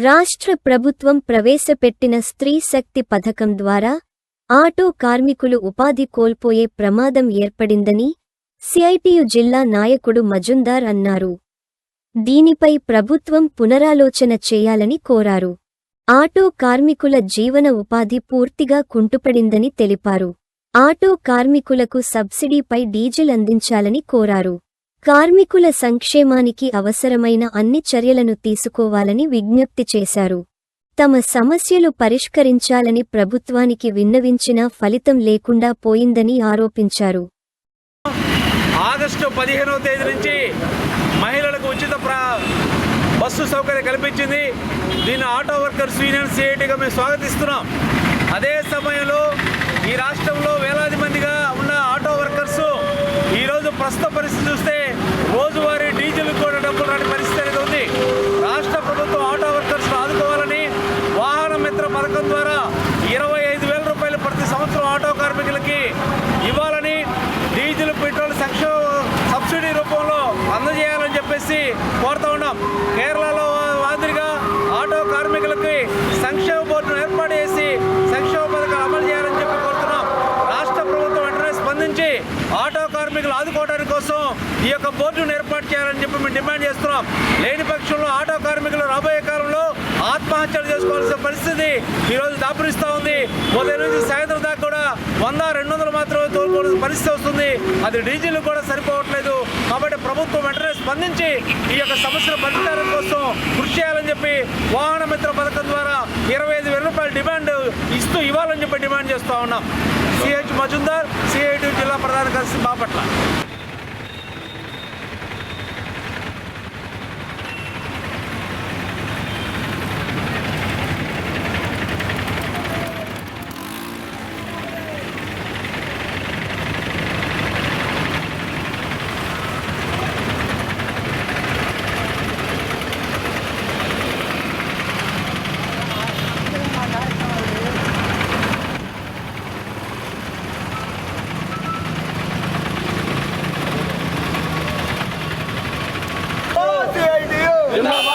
రాష్ట్ర ప్రభుత్వం ప్రవేశపెట్టిన స్త్రీ శక్తి పథకం ద్వారా ఆటో కార్మికులు ఉపాధి కోల్పోయే ప్రమాదం ఏర్పడిందని సిఐటియు జిల్లా నాయకుడు మజుందార్ అన్నారు. దీనిపై ప్రభుత్వం పునరాలోచన చేయాలని కోరారు. ఆటో కార్మికుల జీవన ఉపాధి పూర్తిగా కుంటుపడిందని తెలిపారు. ఆటో కార్మికులకు సబ్సిడీపై డీజిల్ అందించాలని కోరారు. కార్మికుల సంక్షేమానికి అవసరమైన అన్ని చర్యలను తీసుకోవాలని విజ్ఞప్తి చేశారు. తమ సమస్యలు పరిష్కరించాలని ప్రభుత్వానికి విన్నవించినా ఫలితం లేకుండా పోయిందని ఆరోపించారు. ఆగస్టు పదిహేనవ తేదీ నుంచి మహిళలకు ఉచిత బస్సు సౌకర్యం కల్పించింది. దీన్ని ఆటో వర్కర్స్ యూనియన్ సిఐటిగా మేము స్వాగతిస్తున్నాం. అదే సమయంలో ఈ రాష్ట్రంలో వేల మందిగా ఉన్న ఆటో వర్కర్స్ ఈరోజు ప్రస్తుత పరిస్థితి చూస్తే రోజు డీజిల్ కూడా డబ్బులు రాని పరిస్థితి అనేది ఉంది రాష్ట్ర ప్రభుత్వం ఆటో వర్కర్స్ ఆదుకోవాలని వాహన మిత్ర పథకం ద్వారా ఇరవై ఐదు వేల రూపాయలు ప్రతి సంవత్సరం ఆటో కార్మికులకి ఇవ్వాలని డీజిల్ పెట్రోల్ సంక్షేమ సబ్సిడీ రూపంలో అందజేయాలని చెప్పేసి కోరుతా ఉన్నాం కేరళలో మాదిరిగా ఆటో కార్మికులకి సంక్షేమ బోర్డును ఏర్పాటు చేసి సంక్షేమ పథకాలు అమలు చేయాలని చెప్పి కోరుతున్నాం రాష్ట్ర ప్రభుత్వం వెంటనే స్పందించి ఆటో కార్మికులు ఆదుకోవడానికి కోసం ఈ యొక్క బోర్డును ఏర్పాటు చేయాలని చెప్పి మేము డిమాండ్ చేస్తున్నాం. లేని పక్షంలో ఆటో కార్మికులు రాబోయే కాలంలో ఆత్మహత్యలు చేసుకోవాల్సిన పరిస్థితి ఈరోజు దాపురిస్తూ ఉంది. ఉదయం నుంచి సాయంత్రం దాకా కూడా వంద రెండు వందలు మాత్రమే తోలుకోవాల్సిన పరిస్థితి వస్తుంది. అది డీజిల్ కూడా సరిపోవట్లేదు. కాబట్టి ప్రభుత్వం వెంటనే స్పందించి ఈ యొక్క సమస్యల పరిష్కారం కోసం కృషి చేయాలని చెప్పి వాహన మిత్ర పథకం ద్వారా ఇరవై ఐదు వేల రూపాయల డిమాండ్ ఇస్తూ ఇవ్వాలని చెప్పి డిమాండ్ చేస్తూ ఉన్నాం. సిహెచ్ మజుందార్ ప్రధాన కలిసి బాపట్ల জিন্দাবাদ